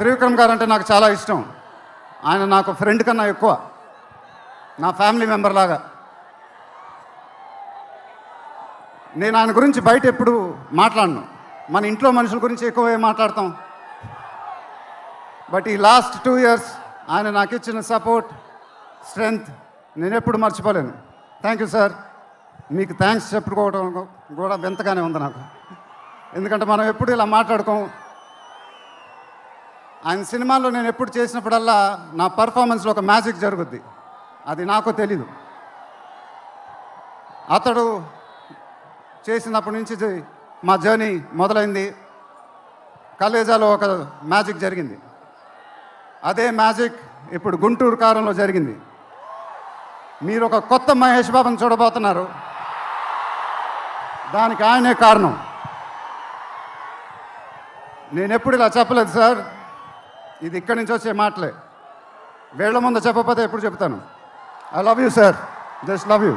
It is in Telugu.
త్రివిక్రమ్ గారు అంటే నాకు చాలా ఇష్టం. ఆయన నాకు ఫ్రెండ్ కన్నా ఎక్కువ. నా ఫ్యామిలీ మెంబర్ లాగా. నేను ఆయన గురించి బయట ఎప్పుడు మాట్లాడను. మన ఇంట్లో మనుషుల గురించి ఎక్కువ ఏం మాట్లాడతాం. బట్ ఈ లాస్ట్ టూ ఇయర్స్ ఆయన నాకు ఇచ్చిన సపోర్ట్ స్ట్రెంగ్త్ నేను ఎప్పుడు మర్చిపోలేను. థ్యాంక్ యూ సార్ మీకు థ్యాంక్స్ చెప్పుకోవడం కూడా వింతగానే ఉంది నాకు. ఎందుకంటే మనం ఎప్పుడు ఇలా మాట్లాడుకోం ఆయన సినిమాల్లో నేను ఎప్పుడు చేసినప్పుడల్లా నా పర్ఫార్మెన్స్లో ఒక మ్యాజిక్ జరుగుద్ది. అది నాకు తెలీదు. అతడు చేసినప్పటి నుంచి మా జర్నీ మొదలైంది. కలేజాలో ఒక మ్యాజిక్ జరిగింది. అదే మ్యాజిక్ ఇప్పుడు గుంటూరు కారంలో జరిగింది. మీరు ఒక కొత్త మహేష్ బాబుని చూడబోతున్నారు. దానికి ఆయనే కారణం. నేను ఎప్పుడు ఇలా చెప్పలేదు సార్. ఇది ఇక్కడి నుంచి వచ్చే మాటలే. వేళ్ళ ముందు చెప్పకపోతే ఎప్పుడు చెప్తాను? I love you sir just love you